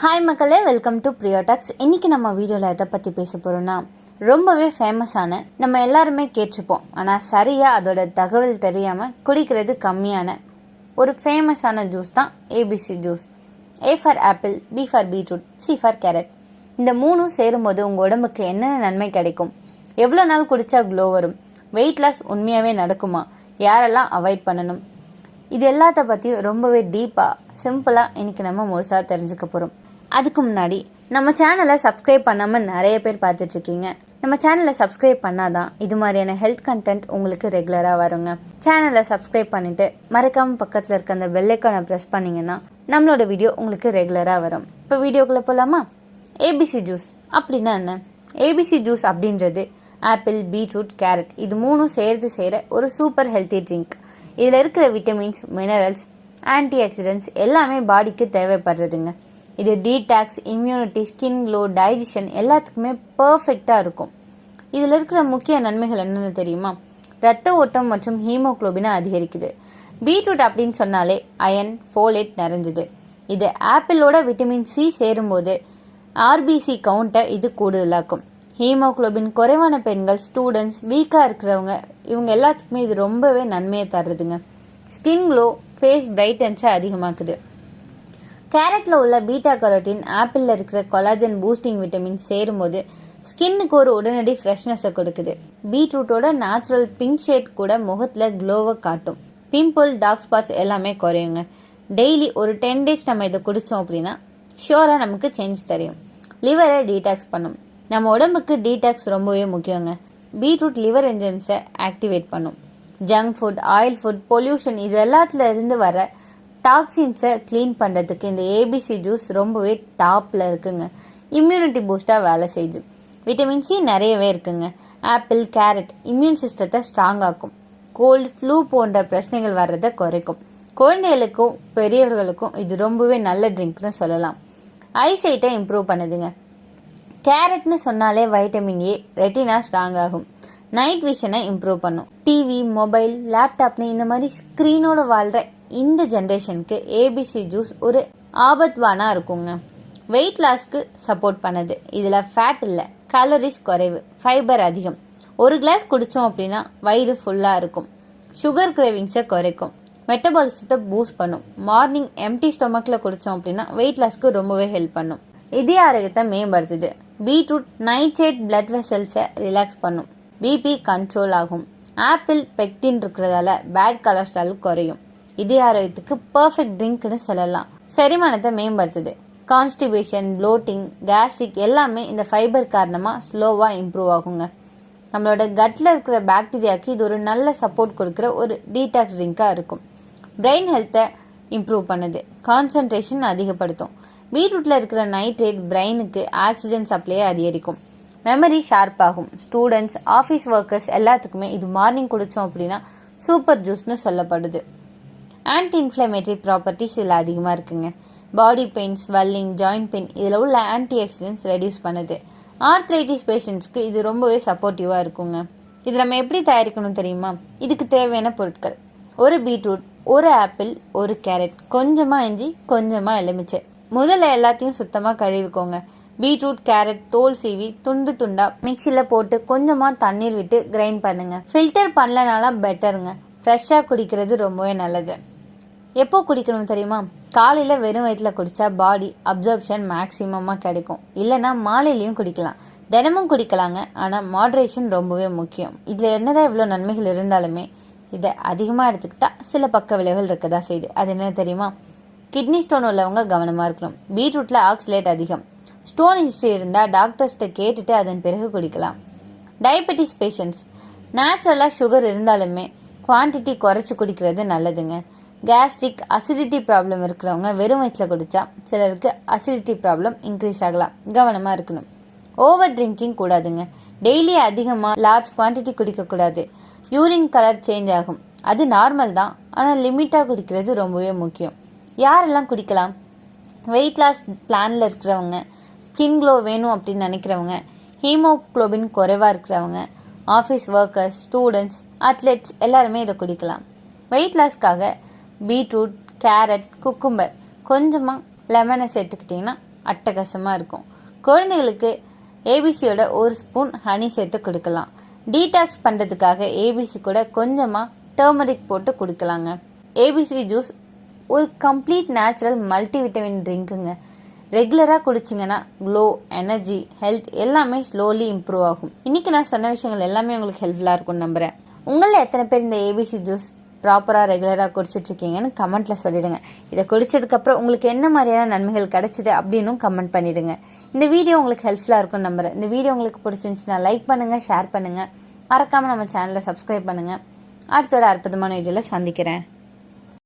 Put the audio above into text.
Hi மக்களே. Welcome to ப்ரியோடாக்ஸ் இன்றைக்கி நம்ம வீடியோவில் எதை பற்றி பேச போகிறோன்னா ரொம்பவே ஃபேமஸான நம்ம எல்லாருமே கேட்டிருப்போம். ஆனால் சரியாக அதோட தகவல் தெரியாமல் குடிக்கிறது கம்மியான ஒரு ஃபேமஸான ஜூஸ் தான் ABC juice A for apple B for beetroot C for carrot இந்த மூணும் சேரும்போது உங்கள் உடம்புக்கு என்னென்ன நன்மை கிடைக்கும்? எவ்வளோ நாள் குடித்தா க்ளோ வரும்? வெயிட் லாஸ் உண்மையாகவே நடக்குமா? யாரெல்லாம் அவாய்ட் பண்ணணும்? இது எல்லாத்த பற்றியும் ரொம்பவே டீப்பாக சிம்பிளாக இன்றைக்கி நம்ம முழுசாக தெரிஞ்சுக்க போகிறோம் அதுக்கு முன்னாடி நம்ம சேனலை சப்ஸ்கிரைப் பண்ணாமல் நிறைய பேர் பார்த்துட்ருக்கீங்க. நம்ம சேனலை சப்ஸ்கிரைப் பண்ணாதான் இது மாதிரியான ஹெல்த் கண்டென்ட் உங்களுக்கு ரெகுலராக வருங்க. சேனலை சப்ஸ்கிரைப் பண்ணிவிட்டு மறக்காமல் பக்கத்தில் இருக்க அந்த பெல்லைக்கானை ப்ரெஸ் பண்ணிங்கன்னா நம்மளோட வீடியோ உங்களுக்கு ரெகுலராக வரும். இப்போ வீடியோக்குள்ளே போகலாமா ஏபிசி ஜூஸ் அப்படின்னா என்ன? ஏபிசி ஜூஸ் அப்படின்றது ஆப்பிள் பீட்ரூட் கேரட் இது மூணும் சேர்த்து செய்கிற ஒரு சூப்பர் ஹெல்த்தி ட்ரிங்க் இதில் இருக்கிற விட்டமின்ஸ் மினரல்ஸ் ஆன்டி ஆக்சிடென்ட்ஸ் எல்லாமே பாடிக்கு தேவைப்படுறதுங்க. இது detox immunity skin glow digestion எல்லாத்துக்குமே பர்ஃபெக்டாக இருக்கும். இதில் இருக்கிற முக்கிய நன்மைகள் என்னென்னு தெரியுமா? ரத்த ஓட்டம் மற்றும் ஹீமோக்ளோபினை அதிகரிக்குது. பீட்ரூட் அப்படின்னு சொன்னாலே அயன் ஃபோலேட் நிறைஞ்சது. இது ஆப்பிளோட விட்டமின் சி சேரும்போது ஆர்பிசி கவுண்ட்டை இது கூடுதலாக்கும். ஹீமோகுளோபின் குறைவான பெண்கள் ஸ்டூடெண்ட்ஸ் வீக்காக இருக்கிறவங்க இவங்க எல்லாத்துக்குமே இது ரொம்பவே நன்மையை தருதுங்க. ஸ்கின் க்ளோ ஃபேஸ் பிரைட்டன்ஸை அதிகமாக்குது. கேரட்டில் உள்ள பீட்டா கரோட்டின் ஆப்பிளில் இருக்கிற கொலாஜன் பூஸ்டிங் விட்டமின் சேரும்போது ஸ்கின்னுக்கு ஒரு உடனடி ஃப்ரெஷ்னஸை கொடுக்குது. பீட்ரூட்டோட நேச்சுரல் பிங்க் ஷேட் கூட முகத்தில் க்ளோவை காட்டும். பிம்பிள் டார்க் ஸ்பாட்ஸ் எல்லாமே குறையுங்க. டெய்லி ஒரு டென் டேஸ் நம்ம இதை குடித்தோம் அப்படின்னா ஷியோராக நமக்கு சேஞ்ச் தெரியும். லிவரை டீடாக்ஸ் பண்ணும். நம்ம உடம்புக்கு டீடாக்ஸ் ரொம்பவே முக்கியங்க. பீட்ரூட் லிவர் என்ஜைம்ஸை ஆக்டிவேட் பண்ணும். Junk food oil food pollution இது எல்லாத்துல இருந்து வர டாக்ஸின்ஸை க்ளீன் பண்ணுறதுக்கு இந்த ஏபிசி ஜூஸ் ரொம்பவே டாப்பில் இருக்குங்க. இம்யூனிட்டி பூஸ்டாக வேலை செய்யுது. விட்டமின் சி நிறையவே இருக்குங்க. ஆப்பிள் கேரட் இம்யூன் சிஸ்டத்தை ஸ்ட்ராங் ஆக்கும். கோல்டு ஃப்ளூ போன்ற பிரச்சனைகள் வர்றதை குறைக்கும். குழந்தைகளுக்கும் பெரியவர்களுக்கும் இது ரொம்பவே நல்ல ட்ரிங்க்னு சொல்லலாம். ஐசைட்டை இம்ப்ரூவ் பண்ணுதுங்க. கேரட்னு சொன்னாலே வைட்டமின் ஏ ரெட்டினா ஸ்ட்ராங் ஆகும். நைட் விஷனை இம்ப்ரூவ் பண்ணும். டிவி மொபைல் லேப்டாப்னு இந்த மாதிரி ஸ்க்ரீனோட வாழ்கிற இந்த ஜென்ரேஷனுக்கு ஏபிசி ஜூஸ் ஒரு ஆபத்வானாக இருக்குங்க. வெயிட் லாஸ்க்கு சப்போர்ட் பண்ணுது. இதில் ஃபேட் இல்லை கலரிஸ் குறைவு ஃபைபர் அதிகம். ஒரு கிளாஸ் குடித்தோம் அப்படின்னா வயிறு ஃபுல்லாக இருக்கும். சுகர் கிரேவிங்ஸை குறைக்கும். மெட்டபாலிசத்தை பூஸ்ட் பண்ணும். மார்னிங் எம்டி ஸ்டொமக்கில் குடித்தோம் அப்படின்னா வெயிட் லாஸ்க்கு ரொம்பவே ஹெல்ப் பண்ணும். இதய ஆரோக்கியத்தை மேம்படுத்துது. பீட்ரூட் நைட்ரேட் பிளட் வெசல்ஸை ரிலாக்ஸ் பண்ணும். பிபி கண்ட்ரோல் ஆகும். ஆப்பிள் பெக்டின் இருக்கிறதால பேட் கொலஸ்ட்ரால் குறையும். இதய ஆரோக்கியத்துக்கு பர்ஃபெக்ட் ட்ரிங்க்னு சொல்லலாம். செரிமானத்தை மேம்படுத்துது. கான்ஸ்டிபேஷன் ப்ளோட்டிங் கேஸ்ட்ரிக் எல்லாமே இந்த ஃபைபர் காரணமாக ஸ்லோவாக இம்ப்ரூவ் ஆகுங்க. நம்மளோட கட்டில் இருக்கிற பாக்டீரியாவுக்கு இது ஒரு நல்ல சப்போர்ட் கொடுக்குற ஒரு டீடாக்ஸ் ட்ரிங்காக இருக்கும். பிரெயின் ஹெல்த்தை இம்ப்ரூவ் பண்ணுது. கான்சன்ட்ரேஷன் அதிகப்படுத்தும். பீட்ரூட்டில் இருக்கிற நைட்ரேட் பிரெயினுக்கு ஆக்சிஜன் சப்ளையை அதிகரிக்கும். மெமரி ஷார்ப் ஆகும். ஸ்டூடெண்ட்ஸ் ஆஃபீஸ் ஒர்க்கர்ஸ் எல்லாத்துக்குமே இது மார்னிங் குடித்தோம் அப்படின்னா சூப்பர் ஜூஸ்னு சொல்லப்படுது. ஆன்டி இன்ஃப்ளமேட்டரி ப்ராப்பர்ட்டிஸ் இதில் அதிகமாக இருக்குங்க. Body pain swelling joint pain இதில் உள்ள ஆன்டி ஆக்சிடென்ட்ஸ் ரெடியூஸ் பண்ணுது. ஆர்த்ரைட்டிஸ் பேஷண்ட்ஸ்க்கு இது ரொம்பவே சப்போர்ட்டிவாக இருக்குங்க. இது நம்ம எப்படி தயாரிக்கணும் தெரியுமா? இதுக்கு தேவையான பொருட்கள். ஒரு பீட்ரூட் ஒரு ஆப்பிள் ஒரு கேரட். கொஞ்சமாக இஞ்சி கொஞ்சமாக எலுமிச்சை. முதல்ல எல்லாத்தையும் சுத்தமாக கழுவிக்கோங்க. பீட்ரூட் கேரட் தோல் சீவி துண்டு துண்டா மிக்சியில் போட்டு கொஞ்சமாக தண்ணீர் விட்டு கிரைண்ட் பண்ணுங்க. ஃபில்டர் பண்ணலனாலும் பெட்டருங்க ஃப்ரெஷ்ஷாக குடிக்கிறது ரொம்பவே நல்லது. எப்போ குடிக்கணும் தெரியுமா? காலையில் வெறும் வயிற்றில் குடித்தா பாடி அப்சர்ப்ஷன் மேக்ஸிமமாக கிடைக்கும். இல்லைன்னா மாலையிலையும் குடிக்கலாம். தினமும் குடிக்கலாங்க. ஆனால் மாட்ரேஷன் ரொம்பவே முக்கியம். இதில் என்னதான் இவ்வளோ நன்மைகள் இருந்தாலுமே இதை அதிகமாக எடுத்துக்கிட்டால் சில பக்க விளைவுகள் இருக்க தான் செய்யுது. அது என்ன தெரியுமா? கிட்னி ஸ்டோன் உள்ளவங்க கவனமாக இருக்கணும். பீட்ரூட்டில் ஆக்சிலேட் அதிகம். ஸ்டோன் ஹிஸ்ட்ரி இருந்தால் டாக்டர்ஸ்கிட்ட கேட்டுட்டு அதன் பிறகு குடிக்கலாம். டயபெட்டிஸ் பேஷண்ட்ஸ் நேச்சுரலாக சுகர் இருந்தாலுமே குவான்டிட்டி குறைச்சி குடிக்கிறது நல்லதுங்க. கேஸ்ட்ரிக் அசிடிட்டி ப்ராப்ளம் இருக்கிறவங்க வெறும் வயிற்றில் குடித்தா சிலருக்கு அசிடிட்டி ப்ராப்ளம் இன்க்ரீஸ் ஆகலாம். கவனமாக இருக்கணும். ஓவர் ட்ரிங்கிங் கூடாதுங்க. டெய்லி அதிகமாக லார்ஜ் குவான்டிட்டி குடிக்கக்கூடாது யூரின் கலர் சேஞ்ச் ஆகும். அது நார்மல் தான். ஆனால் லிமிட்டாக குடிக்கிறது ரொம்பவே முக்கியம். யாரெல்லாம் குடிக்கலாம்? வெயிட் லாஸ் பிளானில் இருக்கிறவங்க ஸ்கின் க்ளோ வேணும் அப்படின்னு நினைக்கிறவங்க ஹீமோக்ளோபின் குறைவாக இருக்கிறவங்க ஆஃபீஸ் ஒர்க்கர்ஸ் ஸ்டூடெண்ட்ஸ் அத்லெட்ஸ் எல்லாருமே இதை குடிக்கலாம். வெயிட் லாஸ்க்காக பீட்ரூட் கேரட் குக்கும்பர். கொஞ்சமாக லெமனை சேர்த்துக்கிட்டிங்கன்னா அட்டகாசமாக இருக்கும். குழந்தைகளுக்கு ஏபிசியோட ஒரு ஸ்பூன் ஹனி சேர்த்து கொடுக்கலாம். டீடாக்ஸ் பண்ணுறதுக்காக ஏபிசி கூட கொஞ்சமாக டர்மரிக் போட்டு கொடுக்கலாங்க. ஏபிசி ஜூஸ் ஒரு கம்ப்ளீட் நேச்சுரல் மல்டிவிட்டமின் ட்ரிங்க்குங்க ரெகுலராக குடிச்சிங்கன்னா க்ளோ எனர்ஜி ஹெல்த் எல்லாமே ஸ்லோலி இம்ப்ரூவ் ஆகும். இன்றைக்கி நான் சொன்ன விஷயங்கள் எல்லாமே உங்களுக்கு ஹெல்ப்ஃபுல்லாக இருக்கும்னு நம்புகிறேன் உங்களில் எத்தனை பேர் இந்த ஏபிசி ஜூஸ் ப்ராப்பராக ரெகுலராக குடிச்சிட்டு இருக்கீங்கன்னு கமெண்ட்ல சொல்லிடுங்க. இதை குடித்ததுக்கப்புறம் உங்களுக்கு என்ன மாதிரியான நன்மைகள் கிடைச்சிது அப்படின்னும் கமெண்ட் பண்ணிடுங்க. இந்த வீடியோ உங்களுக்கு ஹெல்ப்ஃபுல்லாக இருக்கும் நம்புகிறேன் இந்த வீடியோ உங்களுக்கு பிடிச்சிருந்துச்சுன்னா லைக் பண்ணுங்கள் ஷேர் பண்ணுங்கள் மறக்காமல் நம்ம சேனலை சப்ஸ்கிரைப் பண்ணுங்கள் அடுத்த ஒரு அற்புதமான வீடியோவில் சந்திக்கிறேன்.